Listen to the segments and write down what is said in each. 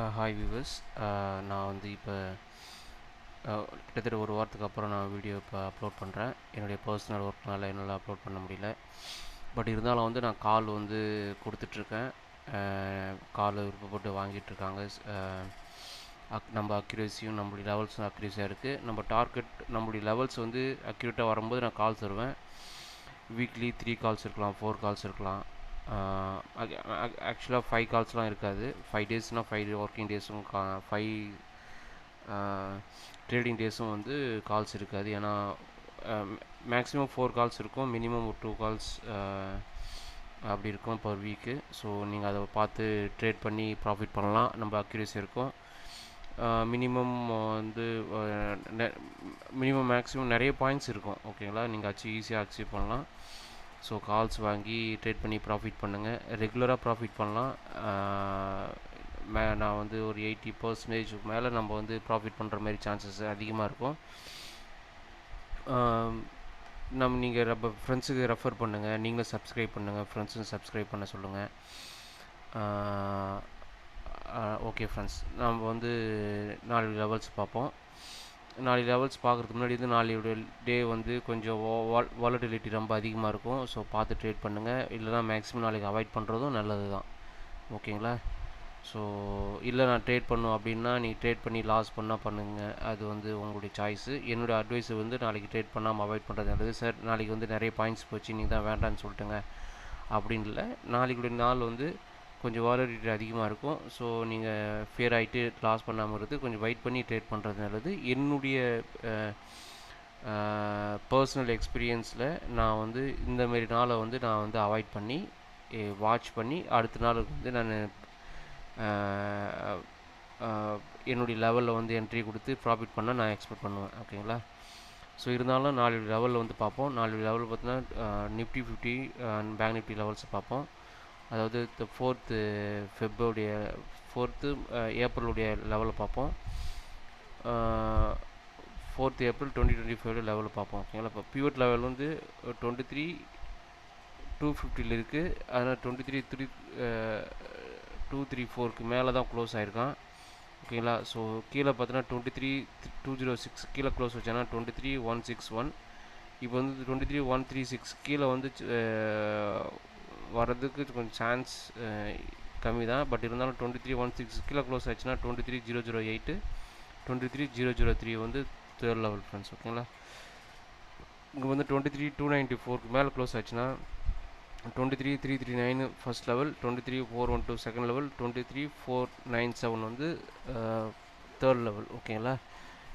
Uh, hi viewers uh, நான் வந்து இப்போ uh, கிட்டத்தட்ட ஒரு வாரத்துக்கு அப்புறம் நான் வீடியோ இப்போ அப்லோட் பண்ணுறேன் என்னுடைய பர்சனல் ஒர்க்னால என்னால் அப்லோட் பண்ண முடியல. பட் இருந்தாலும் வந்து நான் கால் வந்து கொடுத்துட்ருக்கேன். கால் விருப்பப்பட்டு வாங்கிட்டுருக்காங்க அக் நம்ம அக்யூரேசியும் நம்மளுடைய லெவல்ஸும் அக்யூரேசியாக இருக்குது நம்ம டார்கெட் நம்மளுடைய லெவல்ஸ் வந்து அக்யூரேட்டாக வரும்போது நான் கால் தருவேன். வீக்லி த்ரீ கால்ஸ் இருக்கலாம் ஃபோர் கால்ஸ் இருக்கலாம். ஆக்சுவலாக ஃபைவ் கால்ஸ்லாம் இருக்காது. ஃபைவ் டேஸ்னால் ஃபைவ் ஒர்க்கிங் டேஸும் கா ஃபைவ் ட்ரேடிங் டேஸும் வந்து கால்ஸ் இருக்காது. ஏன்னா மேக்ஸிமம் ஃபோர் கால்ஸ் இருக்கும். மினிமம் ஒரு டூ கால்ஸ் அப்படி இருக்கும் பர் வீக்கு ஸோ நீங்கள் அதை பார்த்து ட்ரேட் பண்ணி ப்ராஃபிட் பண்ணலாம். நம்ம அக்யூரேசி இருக்கும். மினிமம் வந்து மினிமம் மேக்ஸிமம் நிறைய பாயிண்ட்ஸ் இருக்கும். ஓகேங்களா நீங்கள் அச்சீவ் ஈஸியாக அச்சீவ் பண்ணலாம். ஸோ கால்ஸ் வாங்கி ட்ரேட் பண்ணி ப்ராஃபிட் பண்ணுங்கள் ரெகுலராக ப்ராஃபிட் பண்ணலாம். மே நான் வந்து ஒரு எயிட்டி பர்சன்டேஜ் மேலே நம்ம வந்து ப்ராஃபிட் பண்ணுற மாதிரி சான்சஸ் அதிகமாக இருக்கும். நம்ம நீங்கள் ரப்ப ஃப்ரெண்ட்ஸுக்கு ரெஃபர் பண்ணுங்கள் நீங்களும் சப்ஸ்கிரைப் பண்ணுங்கள் ஃப்ரெண்ட்ஸும் சப்ஸ்கிரைப் பண்ண சொல்லுங்கள் ஓகே ஃப்ரெண்ட்ஸ் நம்ம வந்து நாலு லெவல்ஸ் பார்ப்போம். நாலு லெவல்ஸ் பார்க்குறதுக்கு முன்னாடி வந்து நாளையோட டே வந்து கொஞ்சம் வாலட்டிலிட்டி ரொம்ப அதிகமாக இருக்கும். ஸோ பார்த்து ட்ரேட் பண்ணுங்கள் இல்லைனா மேக்ஸிமம் நாளைக்கு அவாய்ட் பண்ணுறதும் நல்லது தான் ஓகேங்களா? ஸோ இல்லை நான் ட்ரேட் பண்ணும் அப்படின்னா நீ ட்ரேட் பண்ணி லாஸ் பண்ணால் பண்ணுங்கள் அது வந்து உங்களுடைய சாய்ஸு என்னுடைய அட்வைஸ் வந்து நாளைக்கு ட்ரேட் பண்ணாமல் அவாய்ட் பண்ணுறது நல்லது. சார் நாளைக்கு வந்து நிறைய பாயிண்ட்ஸ் போச்சு. நீங்கள் தான் வேண்டான்னு சொல்லிட்டுங்க. அப்படின்னு இல்லை. நாளைக்குடைய நாள் வந்து கொஞ்சம் வாலட்டிலிட்டி அதிகமாக இருக்கும். ஸோ நீங்கள் ஃபேர் ஆகிட்டு லாஸ் பண்ணாமல் இருந்து கொஞ்சம் வெயிட் பண்ணி ட்ரேட் பண்ணுறது நல்லது. என்னுடைய பர்சனல் எக்ஸ்பீரியன்ஸில் நான் வந்து இந்தமாரி நாளை வந்து நான் வந்து அவாய்ட் பண்ணி வாட்ச் பண்ணி அடுத்த நாளுக்கு வந்து நான் என்னுடைய லெவலில் வந்து என்ட்ரி கொடுத்து ப்ராஃபிட் பண்ணால் நான் எக்ஸ்பெக்ட் பண்ணுவேன். ஓகேங்களா ஸோ இருந்தாலும் நாலு லெவலில் வந்து பார்ப்போம். நாலு லெவல் பார்த்தீங்கன்னா Nifty fifty bank Nifty levels பார்ப்போம். அதாவது ஃபோர்த்து ஃபெப்ருடைய ஃபோர்த்து ஏப்ரலுடைய லெவலை பார்ப்போம். ஃபோர்த் ஏப்ரல் டுவெண்ட்டி டுவெண்ட்டி ஃபைவ்ல லெவலில் பார்ப்போம். ஓகேங்களா இப்போ பியூட் லெவல் வந்து டுவெண்ட்டி த்ரீ டூ ஃபிஃப்டியில் இருக்குது அதனால் twenty three three two three ஃபோருக்கு மேலே தான் க்ளோஸ் ஆகிருக்கான் ஓகேங்களா ஸோ கீழே பார்த்தோன்னா twenty three two zero six கீழே close வச்சானா twenty three one six one இப்போ வந்து twenty three one three six கீழே வந்து வர்றதுக்கு கொஞ்சம் சான்ஸ் கம்மி தான் பட் இருந்தாலும் டுவெண்ட்டி த்ரீ ஒன் சிக்ஸ் கீழே க்ளோஸ் ஆச்சுன்னா twenty three zero zero eight twenty three zero zero three வந்து தேர்ட் லெவல் ஃப்ரெண்ட்ஸ் ஓகேங்களா இங்கே வந்து டுவெண்ட்டி த்ரீ டூ நைன்ட்டி ஃபோருக்கு மேலே க்ளோஸ் ஆச்சுன்னா twenty three three three nine first level twenty three four one two second level twenty three four nine seven வந்து third level ஓகேங்களா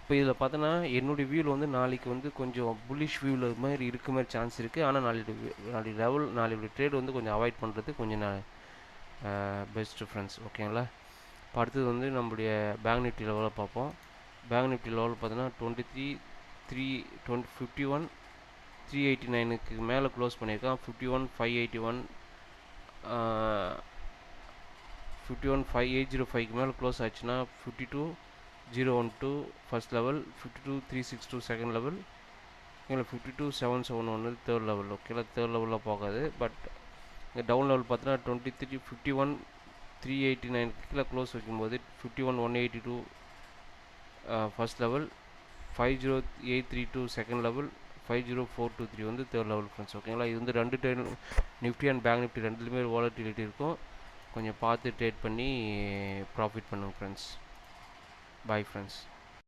இப்போ இதில் பார்த்தோன்னா என்னுடைய வியூவில் வந்து நாளைக்கு வந்து கொஞ்சம் புல்லிஷ் வியூவில் மாதிரி இருக்க மாதிரி சான்ஸ் இருக்குது ஆனால் நாளைக்கு நாளைக்கு லெவல் நாளைக்கு ட்ரேட் வந்து கொஞ்சம் அவாய்ட் பண்ணுறது கொஞ்சம் நான் பெஸ்ட்டு ஃப்ரெண்ட்ஸ் ஓகேங்களா இப்போ அடுத்தது வந்து நம்மளுடைய பேங்க் நிஃப்டி லெவலில் பார்ப்போம். பேங்க் நிஃப்டி லெவலில் பார்த்தோன்னா twenty three three twenty fifty one three eighty நைனுக்கு மேலே க்ளோஸ் பண்ணியிருக்கான். Fifty one five eighty one fifty one five eight zero ஃபைவ்க்கு மேலே க்ளோஸ் ஆச்சுன்னா fifty two zero one two first level fifty two three six two second level ஓகேங்களா fifty two seven seven ஒன்று third level ஓகேங்களா third லெவலில் போகாது. But இங்கே down level பார்த்தீங்கன்னா twenty three fifty one three eighty nine கீழே close வைக்கும்போது fifty one one eighty two first level five zero eight three two second level five zero four two three வந்து third level friends ஓகேங்களா இது வந்து ரெண்டு time Nifty and bank Nifty ரெண்டுலேயுமே volatility இருக்கும். கொஞ்சம் பார்த்து ட்ரேட் பண்ணி ப்ராஃபிட் பண்ணுங்க ஃப்ரெண்ட்ஸ் பாய் ஃப்ரெண்ட்ஸ்